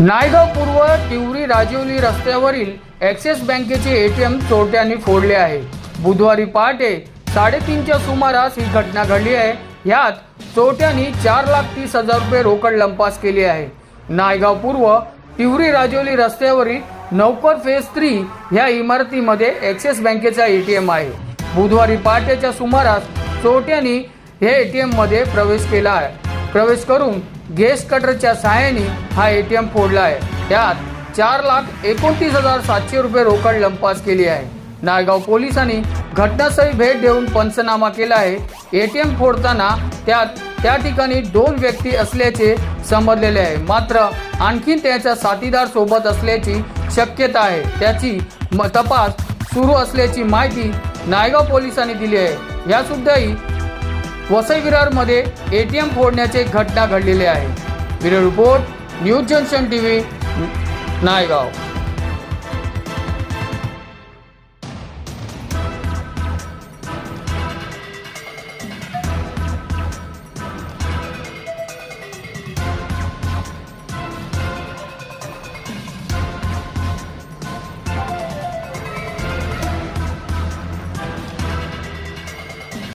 नायगाव पूर्व तिवरी राजिवली रस्त्यावरील ॲक्सिस बँकेचे एटीएम चोरट्यांनी फोडले आहे. बुधवारी पहाटे साडेतीनच्या सुमारास ही घटना घडली आहे. ह्यात चोरट्यांनी चार लाख तीस हजार रुपये रोकड लंपास केली आहे. नायगाव पूर्व तिवरी राजौली रस्त्यावरील नौकर फेज थ्री ह्या इमारतीमध्ये ॲक्सिस बँकेचा एटीएम आहे. बुधवारी पहाटेच्या सुमारास चोरट्यांनी हे एटीएममध्ये प्रवेश केला आहे. प्रवेश करून गेस कटरच्या सहाय्याने हा ए टी एम फोडला आहे. त्यात चार लाख एकोणतीस हजार सातशे रुपये रोकड लंपास केली आहे. नायगाव पोलिसांनी घटनास्थळी भेट देऊन पंचनामा केला आहे. एटीएम फोडताना त्यात त्या ठिकाणी दोन व्यक्ती असल्याचे समजलेले आहे. मात्र आणखीन त्याच्या साथीदार सोबत असल्याची शक्यता आहे. त्याची म- तपास सुरू असल्याची माहिती नायगाव पोलिसांनी दिली आहे. यासुद्धाही वसई विरारमध्ये ए टी एम फोडण्याचे घटना घडलेली आहे. Bureau report news junction TV Naigaon.